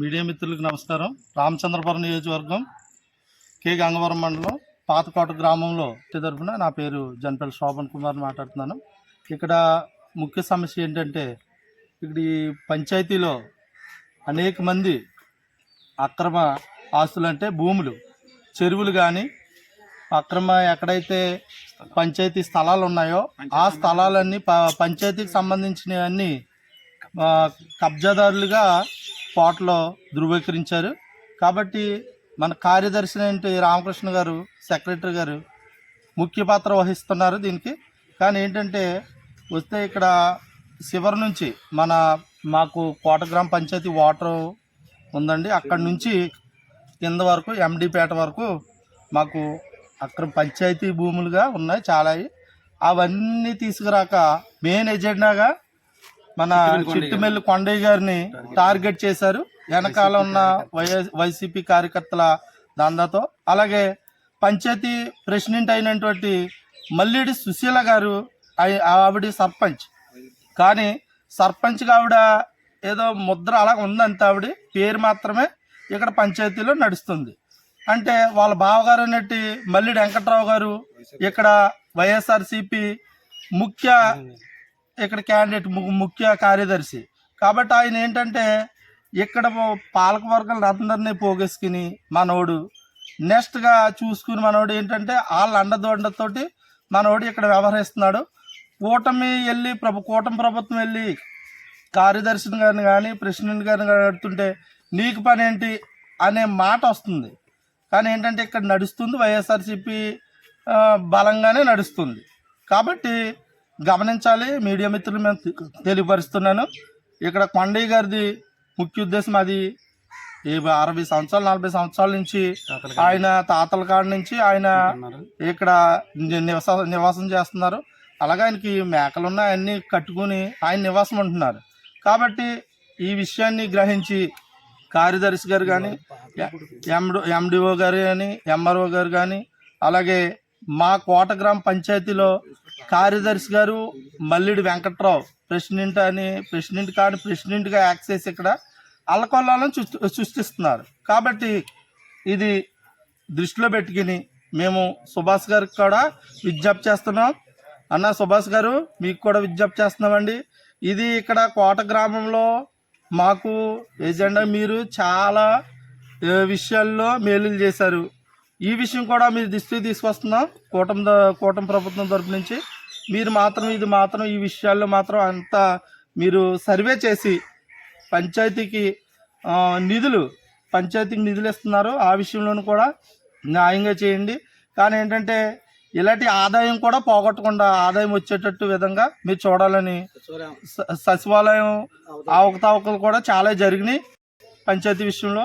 Media మిత్రులకు నమస్కారం. రామచంద్రపురం నియోజకవర్గం కే. గంగవరం మండలం పాతకోట గ్రామంలో తరఫున తరపున నా పేరు జనపల్లి శోభన్ కుమార్ మాట్లాడుతున్నాను. ఇక్కడ ముఖ్య సమస్య ఏంటంటే ఇక్కడ ఈ పంచాయతీలో అనేక మంది అక్రమ ఆస్తులు అంటే భూములు చెరువులు కానీ అక్రమ ఎక్కడైతే పంచాయతీ స్థలాలు ఉన్నాయో ఆ స్థలాలన్నీ ప పంచాయతీకి సంబంధించినవన్నీ కబ్జాదారులుగా కోటలో ధృవీకరించారు. కాబట్టి మన కార్యదర్శి ఏంటి రామకృష్ణ గారు సెక్రటరీ గారు ముఖ్య పాత్ర వహిస్తున్నారు దీనికి. కానీ ఏంటంటే వస్తే ఇక్కడ చివరి నుంచి మన మాకు కోట గ్రామ పంచాయతీ వాటర్ ఉందండి. అక్కడి నుంచి కింద వరకు ఎండిపేట వరకు మాకు అక్కడ పంచాయతీ భూములుగా ఉన్నాయి చాలా అవన్నీ తీసుకురాక మెయిన్ ఎజెండాగా మన చిట్టుమెల్లి కొండయ్య గారిని టార్గెట్. చేశారు. వెనకాల ఉన్న వైఎస్ వైసీపీ కార్యకర్తల దందాతో. అలాగే పంచాయతీ ప్రెసిడెంట్ అయినటువంటి మల్లిడి సుశీల గారు ఆవిడ సర్పంచ్. కానీ సర్పంచ్ ఆవిడ ఏదో ముద్ర అలా ఉందంటే ఆవిడ. పేరు మాత్రమే ఇక్కడ పంచాయతీలో నడుస్తుంది. అంటే వాళ్ళ బావగారు అనేటి మల్లిడి వెంకట్రావు గారు ఇక్కడ వైఎస్ఆర్సిపి ముఖ్య ఇక్కడ క్యాండిడేట్ ము- ముఖ్య కార్యదర్శి. కాబట్టి ఆయన ఏంటంటే ఇక్కడ పాలకవర్గాలను అందరినీ పోగేసుకుని మనోడు నెక్స్ట్గా చూసుకుని మనోడు ఏంటంటే వాళ్ళ అండదోండతోటి మనోడు ఇక్కడ వ్యవహరిస్తున్నాడు. కూటమి వెళ్ళి ప్రభు కూటమి ప్రభుత్వం వెళ్ళి కార్యదర్శిని గారిని కానీ ప్రెసిడెంట్ గారిని కానీ అడుగుతుంటే నీకు పని ఏంటి అనే మాట వస్తుంది. కానీ ఏంటంటే ఇక్కడ నడుస్తుంది వైఎస్ఆర్సీపీ బలంగానే నడుస్తుంది. కాబట్టి గమనించాలి. మీడియా మిత్రులు మేము తెలియపరుస్తున్నాను. ఇక్కడ కొండయ్య గారిది ముఖ్య ఉద్దేశం అది ఈ అరవై సంవత్సరాలు నలభై సంవత్సరాల నుంచి ఆయన తాతల కాడ నుంచి ఆయన ఇక్కడ నివస నివాసం చేస్తున్నారు. అలాగే ఆయనకి మేకలు ఉన్నాయి అన్నీ కట్టుకుని ఆయన నివాసం ఉంటున్నారు. కాబట్టి ఈ విషయాన్ని గ్రహించి కార్యదర్శి గారు కానీ ఎండి ఎండిఓ గారు కానీ ఎంఆర్ఓ గారు కానీ అలాగే మా కోట గ్రామ పంచాయతీలో కార్యదర్శి గారు మల్లిడి వెంకట్రావు ప్రెసిడెంట్ అని ప్రెసిడెంట్ కాని ప్రెసిడెంట్గా యాక్ట్ చేసి ఇక్కడ అల్లకొల్లాలను సృష్టిస్తున్నారు. కాబట్టి ఇది దృష్టిలో పెట్టుకుని మేము సుభాష్ గారికి కూడా విజ్ఞప్తి చేస్తున్నాం. అన్న సుభాష్ గారు మీకు కూడా విజ్ఞప్తి చేస్తున్నామండి. ఇది ఇక్కడ కోట గ్రామంలో మాకు ఏజెండా మీరు చాలా విషయాల్లో మేలులు చేశారు. ఈ విషయం కూడా మీరు దృష్టికి తీసుకొస్తున్నాం. కూటమి కూటమి ప్రభుత్వం తరపు నుంచి. మీరు మాత్రం ఇది మాత్రం ఈ విషయాల్లో మాత్రం అంతా మీరు సర్వే చేసి పంచాయతీకి నిధులు పంచాయతీకి నిధులు ఇస్తున్నారు. ఆ విషయంలోనూ కూడా న్యాయంగా చేయండి. కానీ ఏంటంటే ఇలాంటి ఆదాయం కూడా పోగొట్టకుండా ఆదాయం వచ్చేటట్టు విధంగా మీరు చూడాలని సచివాలయం అవకతవకలు కూడా చాలా జరిగినాయి పంచాయతీ విషయంలో.